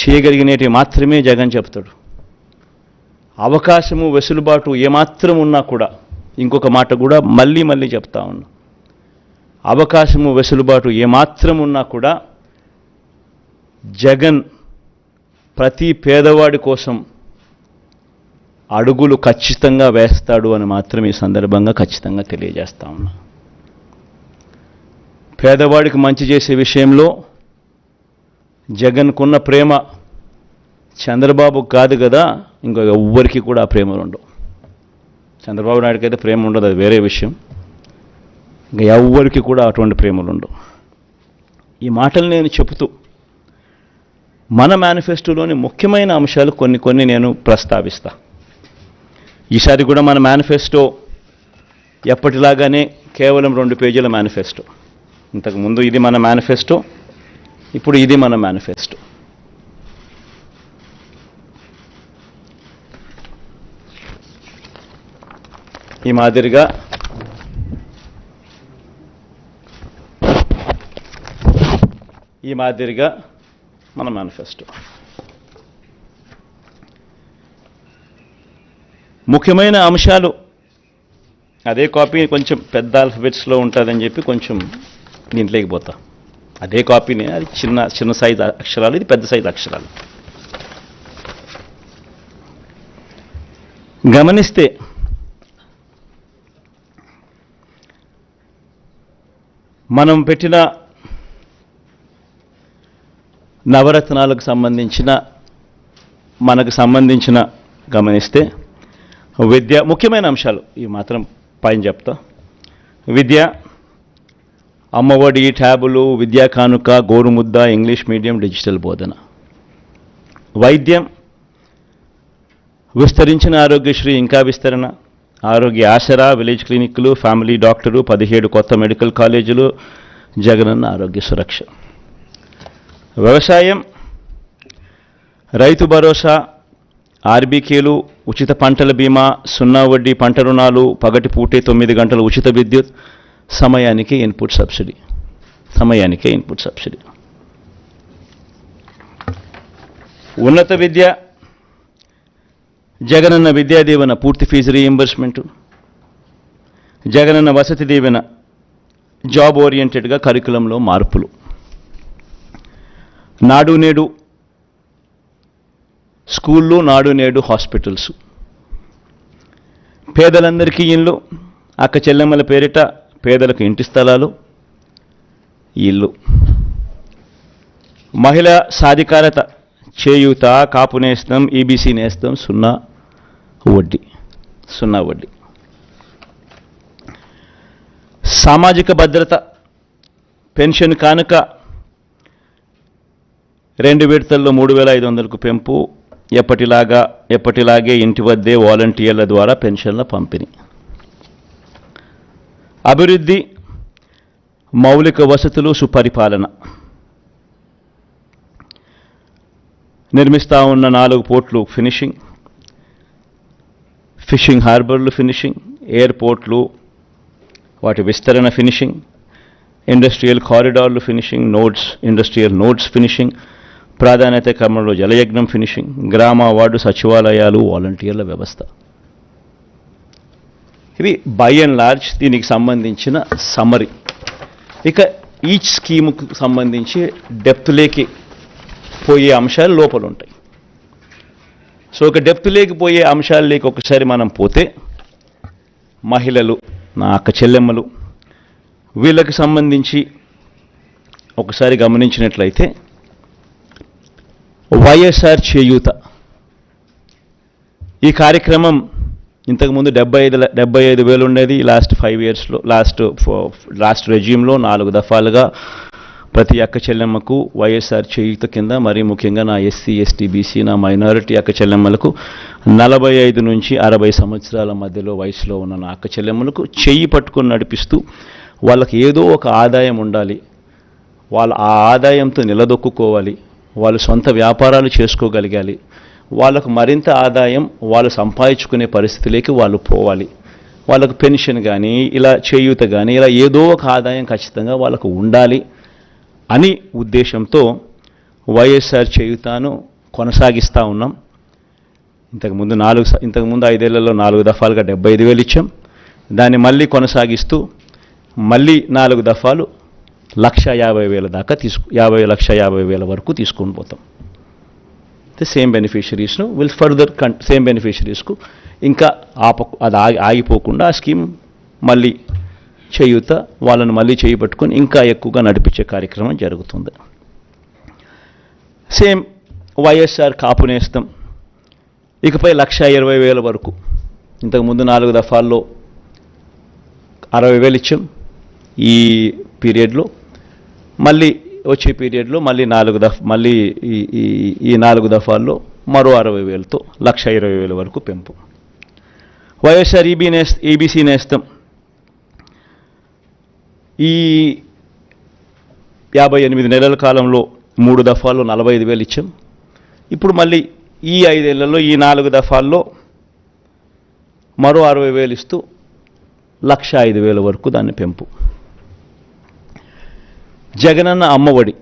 చేయగలిగినవి మాత్రమే జగన్ చెప్తాడు. అవకాశము వెసులుబాటు ఏమాత్రం ఉన్నా కూడా ఇంకొక మాట కూడా మళ్ళీ మళ్ళీ చెప్తా ఉన్నా. అవకాశము వెసులుబాటు ఏమాత్రం ఉన్నా కూడా జగన్ ప్రతి పేదవాడి కోసం అడుగులు ఖచ్చితంగా వేస్తాడు అని మాత్రం ఈ సందర్భంగా ఖచ్చితంగా తెలియజేస్తా ఉన్నా. పేదవాడికి మంచి చేసే విషయంలో జగన్కున్న ప్రేమ చంద్రబాబు కాదు కదా ఇంకో ఎవ్వరికి కూడా ఆ ప్రేమలు ఉండవు. చంద్రబాబు నాయుడుకి అయితే ప్రేమ ఉండదు అది వేరే విషయం. ఇంకా ఎవ్వరికి కూడా అటువంటి ప్రేమలు ఉండవు. ఈ మాటలు నేను చెబుతూ మన మేనిఫెస్టోలోని ముఖ్యమైన అంశాలు కొన్ని కొన్ని నేను ప్రస్తావిస్తా. ఈసారి కూడా మన మేనిఫెస్టో ఎప్పటిలాగానే కేవలం రెండు పేజీల మేనిఫెస్టో. ఇంతకుముందు ఇది మన మేనిఫెస్టో ఇప్పుడు ఇది మన మేనిఫెస్టో ఈ మాదిరిగా ఈ మాదిరిగా మన మేనిఫెస్టో ముఖ్యమైన అంశాలు అదే కాపీ కొంచెం పెద్ద ఆల్ఫబెట్స్లో ఉంటుందని చెప్పి కొంచెం దీంట్లోకి పోతా. అదే కాపీనే అది చిన్న చిన్న సైజు అక్షరాలు ఇది పెద్ద సైజు అక్షరాలు. గమనిస్తే మనం పెట్టిన నవరత్నాలకు సంబంధించిన మనకు సంబంధించిన గమనిస్తే విద్య ముఖ్యమైన అంశాలు ఇవి మాత్రం పైన చెప్తా. విద్య అమ్మఒడి ట్యాబులు విద్యా కానుక గోరుముద్ద ఇంగ్లీష్ మీడియం డిజిటల్ బోధన. వైద్యం విస్తరించిన ఆరోగ్యశ్రీ ఇంకా విస్తరణ. ఆరోగ్య ఆసరా విలేజ్ క్లినిక్లు ఫ్యామిలీ డాక్టరు పదిహేడు కొత్త మెడికల్ కాలేజీలు జగనన్న ఆరోగ్య సురక్ష. వ్యవసాయం రైతు భరోసా ఆర్బీకేలు ఉచిత పంటల బీమా సున్నా వడ్డీ పంట రుణాలు పగటి పూటే తొమ్మిది గంటల ఉచిత విద్యుత్ సమయానికి ఇన్పుట్ సబ్సిడీ. సమయానికే ఇన్పుట్ సబ్సిడీ. ఉన్నత విద్య జగనన్న విద్యా దీవెన పూర్తి fee reimbursement Jagananna Vasathi Deevena job ఓరియంటెడ్గా కరికులంలో మార్పులు. నాడు నేడు స్కూళ్ళు నాడు నేడు హాస్పిటల్స్ పేదలందరికీ ఇండ్లు అక్క చెల్లెమ్మల పేరిట పేదలకు ఇంటి స్థలాలు ఇల్లు. మహిళ సాధికారత చేయూత కాపు నేస్తం ఈబీసీ నేస్తం సున్నా వడ్డీ సున్నా వడ్డీ. సామాజిక భద్రత పెన్షన్ కానుక రెండు విడతల్లో మూడు వేల ఐదు వందలకు పెంపు. ఎప్పటిలాగా ఎప్పటిలాగే ఇంటి వద్దే వాలంటీర్ల ద్వారా పెన్షన్ల పంపిణీ. అభివృద్ధి మౌలిక వసతులు సుపరిపాలన. నిర్మిస్తా ఉన్న నాలుగు పోర్ట్లు ఫినిషింగ్ ఫిషింగ్ హార్బర్లు ఫినిషింగ్ ఎయిర్పోర్ట్లు వాటి విస్తరణ finishing industrial కారిడార్లు finishing nodes industrial nodes finishing ప్రాధాన్యత క్రమంలో జలయజ్ఞం ఫినిషింగ్ గ్రామ వార్డు సచివాలయాలు వాలంటీర్ల వ్యవస్థ. ఇది బై అండ్ లార్జ్ దీనికి సంబంధించిన సమరీ ఇక ఈచ్ స్కీముకు సంబంధించి డెప్త్లేకి పోయే అంశాలు లోపల ఉంటాయి సో ఒక డెప్త్ పోయే అంశాలలోకి ఒకసారి మనం పోతే మహిళలు నా అక్క చెల్లెమ్మలు వీళ్ళకి సంబంధించి ఒకసారి గమనించినట్లయితే వైఎస్ఆర్ చేయూత ఈ కార్యక్రమం ఇంతకుముందు డెబ్బై ఐదు డెబ్బై ఐదు వేలు ఉండేది లాస్ట్ ఫైవ్ ఇయర్స్లో లాస్ట్ ఫో- లాస్ట్ రెజ్యూమ్లో నాలుగు దఫాలుగా ప్రతి అక్క చెల్లెమ్మకు వైఎస్ఆర్ చేయుత కింద మరీ ముఖ్యంగా నా ఎస్సీ ఎస్టీ బీసీ నా మైనారిటీ అక్క చెల్లెమ్మలకు నలభై ఐదు నుంచి అరవై సంవత్సరాల మధ్యలో వయసులో ఉన్న నా అక్క చెల్లెమ్మలకు చెయ్యి పట్టుకొని నడిపిస్తూ వాళ్ళకి ఏదో ఒక ఆదాయం ఉండాలి. వాళ్ళ ఆ ఆదాయంతో నిలదొక్కుకోవాలి. వాళ్ళు సొంత వ్యాపారాలు చేసుకోగలగాలి. వాళ్ళకు మరింత ఆదాయం వాళ్ళు సంపాదించుకునే పరిస్థితిలోకి వాళ్ళు పోవాలి. వాళ్ళకు పెన్షన్ కానీ ఇలా చేయూత కానీ ఇలా ఏదో ఒక ఆదాయం ఖచ్చితంగా వాళ్ళకు ఉండాలి అని ఉద్దేశంతో వైఎస్ఆర్ చేయుతాను కొనసాగిస్తూ ఉన్నాం. ఇంతకుముందు నాలుగు ఇంతకుముందు ఐదేళ్ళలో నాలుగు దఫాలుగా డెబ్బై ఐదు వేలు ఇచ్చాం. దాన్ని మళ్ళీ కొనసాగిస్తూ మళ్ళీ నాలుగు దఫాలు లక్ష యాభై వేల దాకా తీసుకు యాభై లక్ష యాభై వేల వరకు తీసుకొని పోతాం. ది సేమ్ బెనిఫిషరీస్ను విల్ ఫర్దర్ కన్ సేమ్ బెనిఫిషరీస్కు ఇంకా ఆప అది ఆగి ఆగిపోకుండా ఆ స్కీమ్ మళ్ళీ చేయూత వాళ్ళని మళ్ళీ చేయి పట్టుకొని ఇంకా ఎక్కువగా నడిపించే కార్యక్రమం జరుగుతుంది. సేమ్ వైఎస్ఆర్ కాపు నేస్తం. ఇకపై లక్ష ఇరవై వేల వరకు ఇంతకుముందు నాలుగు దఫాల్లో అరవై వేలు ఇచ్చాం ఈ పీరియడ్లో మళ్ళీ వచ్చే పీరియడ్లో మళ్ళీ నాలుగు దఫ మళ్ళీ ఈ ఈ నాలుగు దఫాల్లో మరో అరవై వేలతో లక్ష ఇరవై వేల వరకు పెంపు. వైఎస్ఆర్ ఈబీ నేస్ ఈబీసీ నేస్తం ఈ యాభై ఎనిమిది నెలల కాలంలో మూడు దఫాల్లో నలభై ఐదు వేలు ఇచ్చాం. ఇప్పుడు మళ్ళీ ఈ ఐదేళ్ళలో ఈ నాలుగు దఫాల్లో మరో అరవై వేలు ఇస్తూ లక్ష ఐదు వేల వరకు దాన్ని పెంపు. జగనన్న అమ్మఒడి.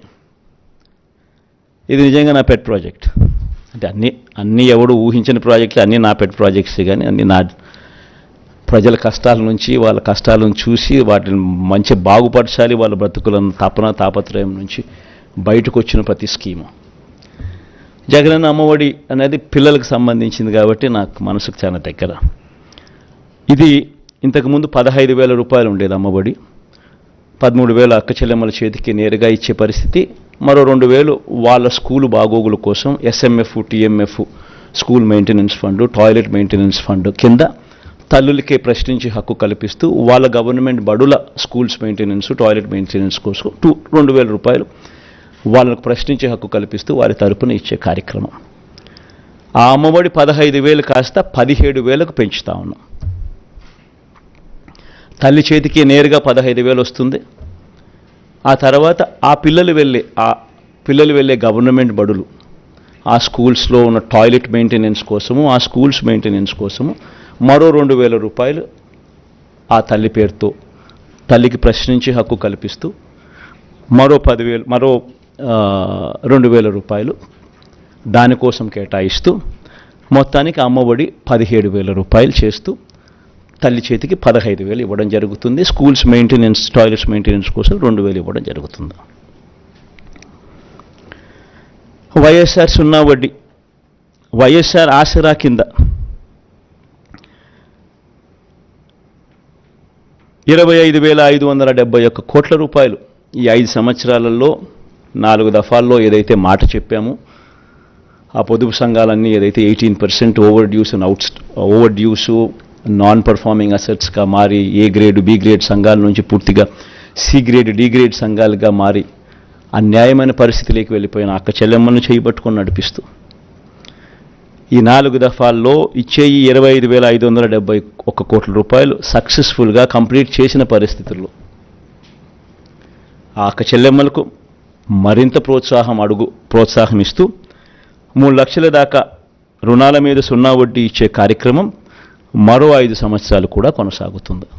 ఇది నిజంగా నా పెట్ ప్రాజెక్ట్ అంటే అన్ని అన్ని ఎవడు ఊహించిన ప్రాజెక్టులు అన్నీ నా పెట్ ప్రాజెక్ట్స్ కానీ అన్ని నా ప్రజల కష్టాల నుంచి వాళ్ళ కష్టాలను చూసి వాటిని మంచి బాగుపరచాలి వాళ్ళ బ్రతుకులను తపన తాపత్రయం నుంచి బయటకు వచ్చిన ప్రతి స్కీము జగనన్న అమ్మఒడి అనేది పిల్లలకు సంబంధించింది కాబట్టి నాకు మనసుకు చాలా దగ్గర. ఇది ఇంతకుముందు పదహైదు వేల రూపాయలు ఉండేది అమ్మఒడి. పదమూడు వేలు అక్క చెల్లెమ్మల చేతికి నేరుగా ఇచ్చే పరిస్థితి. మరో రెండు వేలు వాళ్ళ స్కూలు బాగోగుల కోసం SMF TMF school maintenance fund toilet maintenance fund కింద తల్లులకే ప్రశ్నించి హక్కు కల్పిస్తూ వాళ్ళ గవర్నమెంట్ బడుల స్కూల్స్ మెయింటెనెన్స్ టాయిలెట్ మెయింటెనెన్స్ కోసం టూ రెండు వేల రూపాయలు వాళ్ళకు ప్రశ్నించే హక్కు కల్పిస్తూ వారి తరపున ఇచ్చే కార్యక్రమం. ఆ అమ్మఒడి పదహైదు వేలు కాస్త పదిహేడు వేలకు పెంచుతా ఉన్నాం. తల్లి చేతికి నేరుగా పదహైదు వేలు వస్తుంది. ఆ తర్వాత ఆ పిల్లలు వెళ్ళే ఆ పిల్లలు వెళ్ళే గవర్నమెంట్ బడులు ఆ స్కూల్స్లో ఉన్న టాయిలెట్ మెయింటెనెన్స్ కోసము ఆ స్కూల్స్ మెయింటెనెన్స్ కోసము మరో రెండు వేల రూపాయలు ఆ తల్లి పేరుతో తల్లికి ప్రశ్నించి హక్కు కల్పిస్తూ మరో పదివేలు మరో రెండు వేల రూపాయలు దానికోసం కేటాయిస్తూ మొత్తానికి అమ్మఒడి పదిహేడు వేల రూపాయలు చేస్తూ తల్లి చేతికి పదహైదు వేలు ఇవ్వడం జరుగుతుంది. స్కూల్స్ మెయింటెనెన్స్ టాయిలెట్స్ మెయింటెనెన్స్ కోసం రెండు వేలు ఇవ్వడం జరుగుతుంది. వైఎస్ఆర్ సున్నా వడ్డీ వైఎస్ఆర్ ఆసరా కింద ఇరవై ఐదు వేల ఐదు వందల డెబ్బై ఒక్క కోట్ల రూపాయలు ఈ ఐదు సంవత్సరాలలో నాలుగు దఫాల్లో ఏదైతే మాట చెప్పామో ఆ పొదుపు సంఘాలన్నీ ఏదైతే eighteen percent over dues and out over dues non performing అసెట్స్గా మారి ఏ గ్రేడ్ బి గ్రేడ్ సంఘాల నుంచి పూర్తిగా సి గ్రేడ్ డి గ్రేడ్ సంఘాలుగా మారి అన్యాయమైన పరిస్థితిలోకి వెళ్ళిపోయిన అక్క చెల్లెమ్మను చేయబట్టుకొని నడిపిస్తూ ఈ నాలుగు దఫాల్లో ఇచ్చే ఈ ఇరవై ఐదు వేల ఐదు వందల డెబ్బై ఒక్క కోట్ల రూపాయలు సక్సెస్ఫుల్గా కంప్లీట్ చేసిన పరిస్థితుల్లో ఆ అక్క చెల్లెమ్మలకు మరింత ప్రోత్సాహం అడుగు ప్రోత్సాహం ఇస్తూ మూడు లక్షల దాకా రుణాల మీద సున్నా వడ్డీ ఇచ్చే కార్యక్రమం మరో ఐదు సంవత్సరాలు కూడా కొనసాగుతుంది.